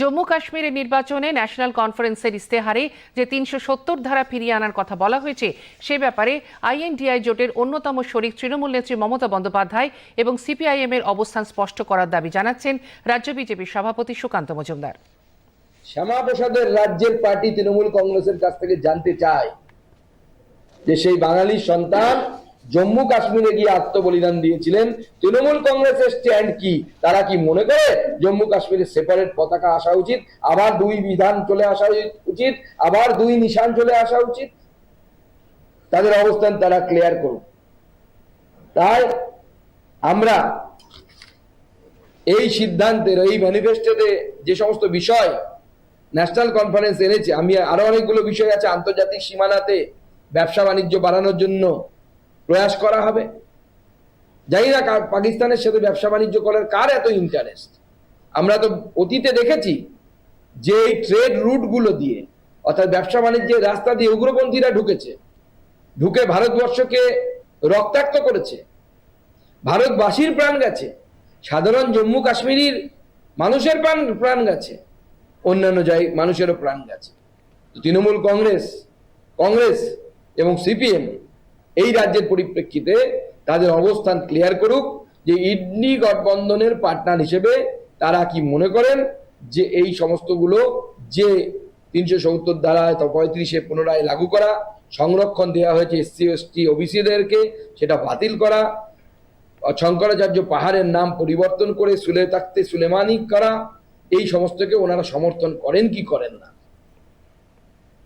জম্মু কাশ্মীরের নির্বাচনে ন্যাশনাল কনফারেন্সের ইস্তেহারে যে তিনশো সত্তর ধারা ফিরিয়ে আনার কথা বলা হয়েছে, সে ব্যাপারে আইএনডিআই জোটের অন্যতম শরিক তৃণমূল নেত্রী মমতা বন্দ্যোপাধ্যায় এবং সিপিআইএম এর অবস্থান স্পষ্ট করার দাবি জানাচ্ছেন রাজ্য বিজেপির সভাপতি সুকান্ত মজুমদার। শ্যামাপ্রসাদের রাজ্যের পার্টি তৃণমূল কংগ্রেসের কাছ থেকে জানতে চায় যে সেই বাঙালি সন্তান জম্মু কাশ্মীরে গিয়ে আত্মবলিদান দিয়েছিলেন তৃণমূল কংগ্রেসের স্ট্যান্ড কি? তারা কি মনে করে? জম্মু কাশ্মীরে সেপারেট পতাকা আসা উচিত? আবার দুই বিধান চলে আসা উচিত? আবার দুই নিশান চলে আসা উচিত? তাদের অবস্থান তারা ক্লিয়ার করুন তাই আমরা এই সিদ্ধান্তের, এই ম্যানিফেস্টোতে যে সমস্ত বিষয় ন্যাশনাল কনফারেন্স এনেছে, আমি আরও অনেকগুলো বিষয় আছে আন্তর্জাতিক সীমানাতে ব্যবসা বাণিজ্য বাড়ানোর জন্য। প্রয়াস করা হবে। জানি না পাকিস্তানের সাথে ব্যবসা বাণিজ্য করার কার এত ইন্টারেস্ট আমরা তো অতীতে দেখেছি যে এই ট্রেড রুটগুলো দিয়ে, অর্থাৎ ব্যবসা বাণিজ্যের রাস্তা দিয়ে উগ্রপন্থীরা ঢুকেছে। ঢুকে ভারতবর্ষকে রক্তাক্ত করেছে। ভারতবাসীর প্রাণ গেছে। সাধারণ জম্মু কাশ্মীরের মানুষের প্রাণ প্রাণ গেছে। অন্যান্য জায়গায় মানুষেরও প্রাণ গেছে। তৃণমূল কংগ্রেস কংগ্রেস এবং সিপিএম এই রাজ্যের পরিপ্রেক্ষিতে তাদের অবস্থান ক্লিয়ার করুক যে ইডনি গঠবন্ধনের পার্টনার হিসেবে তারা কি মনে করেন যে এই সমস্তগুলো যে তিনশো সত্তর ধারায় পঁয়ত্রিশে পুনরায় লাগু করা, সংরক্ষণ দেওয়া হয়েছে এসসি এসটি ওবিসিদেরকে সেটা বাতিল করা, শঙ্করাচার্য পাহাড়ের নাম পরিবর্তন করে সুলে তাকতে সুলেমানি করা, এই সমস্তকে ওনারা সমর্থন করেন কি করেন না?